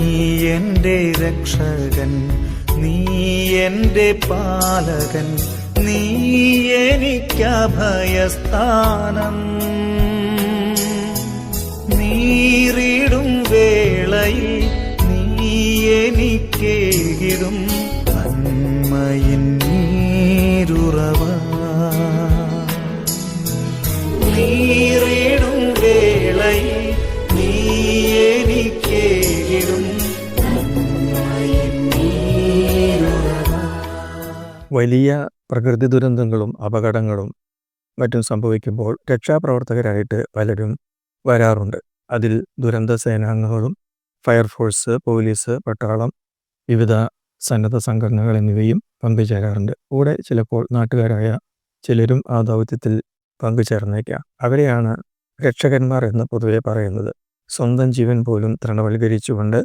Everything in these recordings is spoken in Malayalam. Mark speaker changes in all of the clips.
Speaker 1: എന്റെ രക്ഷകൻ നീ എന്റെ പാലകൻ നീ എനിക്കഭയസ്ഥാനം. നീറിടും വേളയിൽ നീ എനിക്കേകിടും
Speaker 2: വലിയ പ്രകൃതി ദുരന്തങ്ങളും അപകടങ്ങളും മറ്റും സംഭവിക്കുമ്പോൾ രക്ഷാപ്രവർത്തകരായിട്ട് പലരും വരാറുണ്ട്. അതിൽ ദുരന്ത സേനാംഗങ്ങളും ഫയർഫോഴ്സ് പോലീസ് പട്ടാളം വിവിധ സന്നദ്ധ സംഘടനകൾ എന്നിവയും പങ്കുചേരാറുണ്ട്. കൂടെ ചിലപ്പോൾ നാട്ടുകാരായ ചിലരും ആ ദൗത്യത്തിൽ പങ്കുചേർന്നേക്കാം. അവരെയാണ് രക്ഷകന്മാർ എന്ന് പൊതുവെ പറയുന്നത്. സ്വന്തം ജീവൻ പോലും തൃണവൽക്കരിച്ചുകൊണ്ട്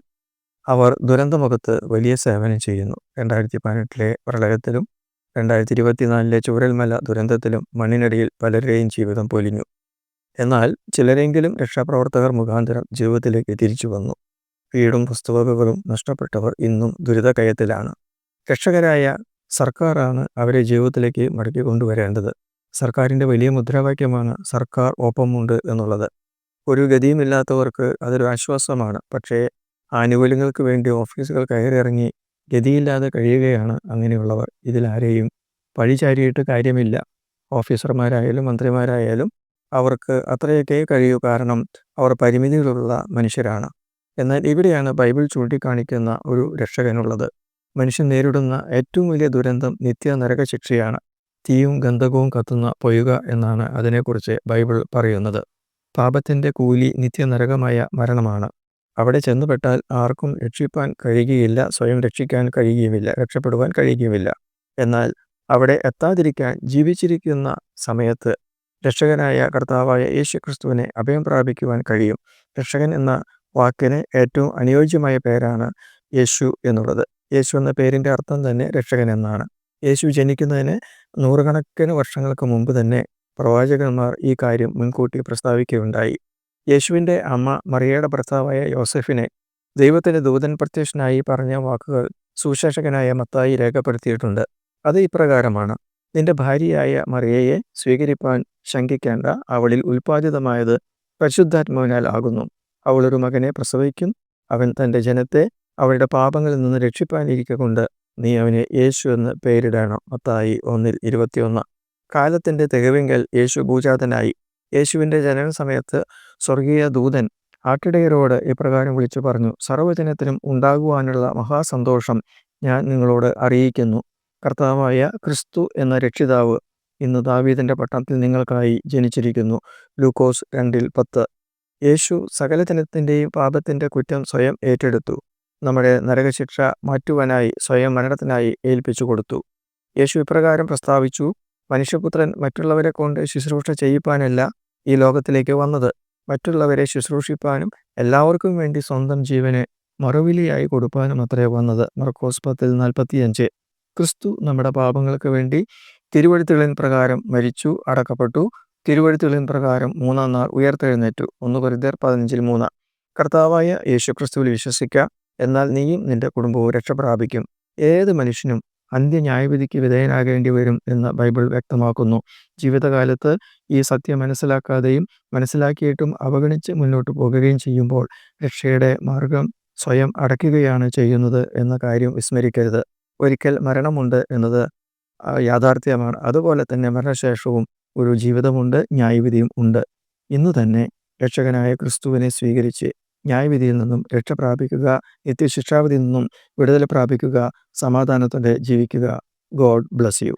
Speaker 2: അവർ ദുരന്തമുഖത്ത് വലിയ സേവനം ചെയ്യുന്നു. രണ്ടായിരത്തി പതിനെട്ടിലെ പ്രളയത്തിലും രണ്ടായിരത്തി ഇരുപത്തിനാലിലെ ചൂരൽമല ദുരന്തത്തിലും മണ്ണിനടിയിൽ പലരുടെയും ജീവിതം പൊലിഞ്ഞു. എന്നാൽ ചിലരെങ്കിലും രക്ഷാപ്രവർത്തകർ മുഖാന്തരം ജീവിതത്തിലേക്ക് തിരിച്ചു വന്നു. വീടും പുസ്തകങ്ങളും നഷ്ടപ്പെട്ടവർ ഇന്നും ദുരിതകയത്തിലാണ് രക്ഷകരായ സർക്കാരാണ് അവരെ ജീവിതത്തിലേക്ക് മടക്കി കൊണ്ടുവരേണ്ടത്. സർക്കാരിന്റെ വലിയ മുദ്രാവാക്യമാണ് സർക്കാർ ഒപ്പമുണ്ട് എന്നുള്ളത്. ഒരു ഗതിയുമില്ലാത്തവർക്ക് അതൊരു ആശ്വാസമാണ്. പക്ഷേ ആനുകൂല്യങ്ങൾക്ക് വേണ്ടി ഓഫീസുകൾ കയറിയിറങ്ങി ഗതിയില്ലാതെ കഴിയുകയാണ് അങ്ങനെയുള്ളവർ. ഇതിലാരെയും പഴിചാരിയിട്ട് കാര്യമില്ല. ഓഫീസർമാരായാലും മന്ത്രിമാരായാലും അവർക്ക് അത്രയൊക്കെ കഴിയൂ. കാരണം അവർ പരിമിതികളുള്ള മനുഷ്യരാണ്. എന്നാൽ ഇവിടെയാണ് ബൈബിൾ ചൂണ്ടിക്കാണിക്കുന്ന ഒരു രക്ഷകനുള്ളത്. മനുഷ്യൻ നേരിടുന്ന ഏറ്റവും വലിയ ദുരന്തം നിത്യ നരക ശിക്ഷയാണ് തീയും ഗന്ധകവും കത്തുന്ന പൊയ്യുക എന്നാണ് അതിനെക്കുറിച്ച് ബൈബിൾ പറയുന്നത്. പാപത്തിന്റെ കൂലി നിത്യനരകമായ മരണമാണ്. അവിടെ ചെന്നുപെട്ടാൽ ആർക്കും രക്ഷിപ്പാൻ കഴിയുകയില്ല സ്വയം രക്ഷിക്കാൻ കഴിയുകയുമില്ല രക്ഷപ്പെടുവാൻ കഴിയുകയുമില്ല. എന്നാൽ അവിടെ എത്താതിരിക്കാൻ ജീവിച്ചിരിക്കുന്ന സമയത്ത് രക്ഷകനായ കർത്താവായ യേശു ക്രിസ്തുവിനെ അഭയം പ്രാപിക്കുവാൻ കഴിയും. രക്ഷകൻ എന്ന വാക്കിന് ഏറ്റവും അനുയോജ്യമായ പേരാണ് യേശു എന്നുള്ളത്. യേശു എന്ന പേരിന്റെ അർത്ഥം തന്നെ രക്ഷകൻ എന്നാണ്. യേശു ജനിക്കുന്നതിന് നൂറുകണക്കിന് വർഷങ്ങൾക്ക് മുമ്പ് തന്നെ പ്രവാചകന്മാർ ഈ കാര്യം മുൻകൂട്ടി പ്രസ്താവിക്കുകയുണ്ടായി. യേശുവിന്റെ അമ്മ മറിയയുടെ ഭർത്താവായ യോസഫിനെ ദൈവത്തിന്റെ ദൂതൻ പ്രത്യക്ഷനായി പറഞ്ഞ വാക്കുകൾ സുശേഷകനായ മത്തായി രേഖപ്പെടുത്തിയിട്ടുണ്ട്. അത് ഇപ്രകാരമാണ്. നിന്റെ ഭാര്യയായ മറിയയെ സ്വീകരിപ്പാൻ ശങ്കിക്കേണ്ട അവളിൽ ഉൽപ്പാദിതമായത് പരിശുദ്ധാത്മാവിനാൽ ആകുന്നു. അവളൊരു മകനെ പ്രസവിക്കും. അവൻ തന്റെ ജനത്തെ അവളുടെ പാപങ്ങളിൽ നിന്ന് രക്ഷിപ്പാനിരിക്കൊണ്ട് നീ അവനെ യേശു എന്ന് പേരിടണം. മത്തായി ഒന്നിൽ ഇരുപത്തിയൊന്ന്. കാലത്തിന്റെ തികവിങ്കൽ യേശു ഭൂജാതനായി. യേശുവിന്റെ ജനന സമയത്ത് സ്വർഗീയ ദൂതൻ ആട്ടിടയരോട് ഇപ്രകാരം വിളിച്ചു പറഞ്ഞു സർവജനത്തിനും ഉണ്ടാകുവാനുള്ള മഹാസന്തോഷം ഞാൻ നിങ്ങളോട് അറിയിക്കുന്നു. കർത്താവായ ക്രിസ്തു എന്ന രക്ഷിതാവ് ഇന്ന് ദാവീദിന്റെ പട്ടണത്തിൽ നിങ്ങൾക്കായി ജനിച്ചിരിക്കുന്നു. ലൂക്കോസ് രണ്ടിൽ പത്ത്. യേശു സകല ജനത്തിന്റെയും പാപത്തിന്റെ കുറ്റം സ്വയം ഏറ്റെടുത്തു. നമ്മുടെ നരകശിക്ഷ മാറ്റുവാനായി സ്വയം മരണത്തിനായി ഏൽപ്പിച്ചു കൊടുത്തു. യേശു ഇപ്രകാരം പ്രസ്താവിച്ചു മനുഷ്യപുത്രൻ മറ്റുള്ളവരെ കൊണ്ട് ശുശ്രൂഷ ചെയ്യിപ്പാനല്ല ഈ ലോകത്തിലേക്ക് വന്നത്. മറ്റുള്ളവരെ ശുശ്രൂഷിപ്പാനും എല്ലാവർക്കും വേണ്ടി സ്വന്തം ജീവനെ മറുവിലിയായി കൊടുക്കാനും അത്രേ വന്നത്. മർക്കോസ് പത്തിൽ നാൽപ്പത്തിയഞ്ച്. ക്രിസ്തു നമ്മുടെ പാപങ്ങൾക്ക് വേണ്ടി തിരുവഴുത്തുകളിൻ പ്രകാരം മരിച്ചു അടക്കപ്പെട്ടു. തിരുവഴുത്തുകളിൻ പ്രകാരം മൂന്നാം നാൾ ഉയർത്തെഴുന്നേറ്റു. ഒന്ന് കുരുതർ പതിനഞ്ചിൽ മൂന്ന്. കർത്താവായ യേശു ക്രിസ്തുവിൽ വിശ്വസിക്കുക എന്നാൽ നീയും നിന്റെ കുടുംബവും രക്ഷപ്രാപിക്കും. ഏത് മനുഷ്യനും അന്ത്യന്യായവിധിക്ക് വിധേയനാകേണ്ടി വരും എന്ന് ബൈബിൾ വ്യക്തമാക്കുന്നു. ജീവിതകാലത്ത് ഈ സത്യം മനസ്സിലാക്കാതെയും മനസ്സിലാക്കിയിട്ടും അവഗണിച്ച് മുന്നോട്ട് പോകുകയും ചെയ്യുമ്പോൾ രക്ഷയുടെ മാർഗം സ്വയം അടയ്ക്കുകയാണ് ചെയ്യുന്നത് എന്ന കാര്യം വിസ്മരിക്കരുത്. ഒരിക്കൽ മരണമുണ്ട് എന്നത് യാഥാർത്ഥ്യമാണ്. അതുപോലെ തന്നെ മരണശേഷവും ഒരു ജീവിതമുണ്ട് ന്യായവിധിയും ഉണ്ട്. ഇന്ന് തന്നെ രക്ഷകനായ ക്രിസ്തുവിനെ സ്വീകരിച്ച് ന്യായവിധിയിൽ നിന്നും രക്ഷ പ്രാപിക്കുക നിത്യശിക്ഷാവിധിയിൽ നിന്നും വിടുതൽ പ്രാപിക്കുക സമാധാനത്തോടെ ജീവിക്കുക. God bless you.